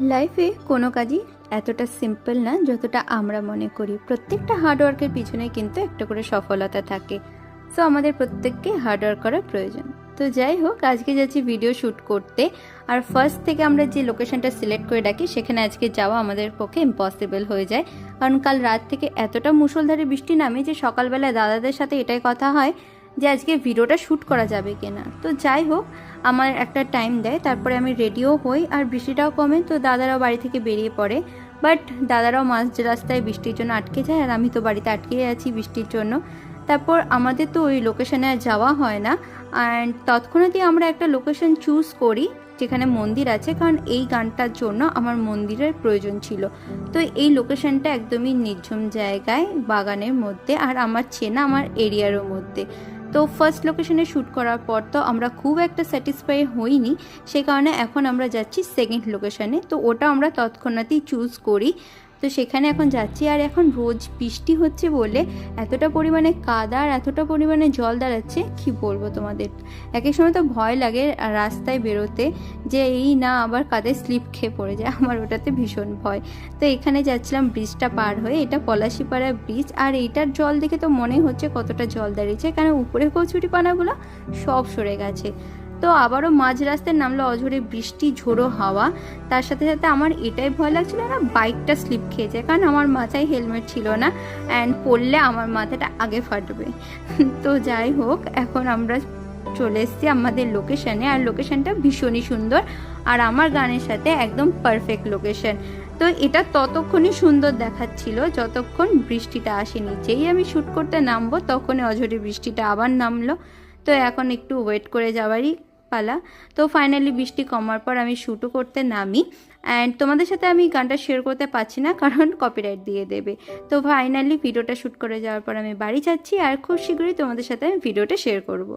লাইফে কোনো কাজই এতটা সিম্পল না যতটা আমরা মনে করি। প্রত্যেকটা হার্ডওয়ার্কের পিছনে কিন্তু একটা করে সফলতা থাকে। সো আমাদের প্রত্যেককে হার্ডওয়ার্ক করা প্রয়োজন। তো যাই হোক, আজকে যাচ্ছি ভিডিও শ্যুট করতে। আর ফার্স্ট থেকে আমরা যে লোকেশনটা সিলেক্ট করে রাখি, সেখানে আজকে যাওয়া আমাদের পক্ষে ইম্পসিবল হয়ে যায়। কারণ কাল রাত থেকে এতটা মুষলধারে বৃষ্টি নামে যে সকালবেলা দাদাদের সাথে এটাই কথা হয় যে আজকে ভিডিওটা শ্যুট করা যাবে কিনা। তো যাই হোক, আমার একটা টাইম দেয়, তারপরে আমি রেডিও হই আর বৃষ্টিটাও কমে, তো দাদারাও বাড়ি থেকে বেরিয়ে পড়ে। বাট দাদারাও মাঝ রাস্তায় বৃষ্টির জন্য আটকে যায় আর আমি তো বাড়িতে আটকে আছি বৃষ্টির জন্য। তারপর আমাদের তো ওই লোকেশনে আর যাওয়া হয় না। অ্যান্ড তৎক্ষণাৎই আমরা একটা লোকেশন চুজ করি, যেখানে মন্দির আছে, কারণ এই গানটার জন্য আমার মন্দিরের প্রয়োজন ছিল। তো এই লোকেশনটা একদমই নির্ঝুম জায়গায়, বাগানের মধ্যে আর আমার চেনা আমার এরিয়ারও মধ্যে। তো ফার্স্ট লোকেশনে শ্যুট করার পর তো আমরা খুব একটা স্যাটিসফাই হইনি। সে কারণে এখন আমরা যাচ্ছি সেকেন্ড লোকেশানে তো ওটা আমরা তৎক্ষণাৎই চুজ করি। তো সেখানে এখন যাচ্ছি আর এখন রোজ বৃষ্টি হচ্ছে বলে এতটা পরিমাণে কাদা আর এতটা পরিমাণে জল দাঁড়াচ্ছে, কি বলব তোমাদের? এক এক সময় তো ভয় লাগে রাস্তায় বেরোতে যে এই না আবার কাদে স্লিপ খেয়ে পড়ে যায়, আমার ওটাতে ভীষণ ভয়। তো এখানে যাচ্ছিলাম ব্রিজটা পার হয়ে, এটা পলাশিপাড়া ব্রিজ আর এইটার জল দেখে তো মনে হচ্ছে কতটা জল দাঁড়িয়েছে কারণ উপরে কচুরি পানাগুলো সব সরে গেছে। তো আবারও মাঝ রাস্তায় নামলো অঝরে বৃষ্টি, ঝোড়ো হাওয়া। তার সাথে সাথে আমার এটাই ভয় লাগছিল না, বাইকটা স্লিপ খেয়েছে। কারণ আমার মাথায় হেলমেট ছিল না অ্যান্ড পড়লে আমার মাথাটা আগে ফাটবে। তো যাই হোক, এখন আমরা চলে এসেছি আমাদের লোকেশনে আর লোকেশনটা ভীষণই সুন্দর। আর আমার গানের সাথে একদম পারফেক্ট লোকেশন তো এটা ততক্ষণই সুন্দর দেখাচ্ছিল, যতক্ষণ বৃষ্টিটা আসেনি। যেই আমি শ্যুট করতে নামবো, তখনই অঝরে বৃষ্টিটা আবার নামলো। তো এখন একটু ওয়েট করে যাওয়ারই পালা। তো ফাইনালি বৃষ্টি কমার পর আমি শ্যুটও করতে নামি। অ্যান্ড তোমাদের সাথে আমি গানটা শেয়ার করতে পারছি না, কারণ কপিরাইট দিয়ে দেবে। তো ফাইনালি ভিডিওটা শ্যুট করে যাওয়ার পর আমি বাড়ি যাচ্ছি আর খুব শীঘ্রই তোমাদের সাথে আমি ভিডিওটা শেয়ার করব।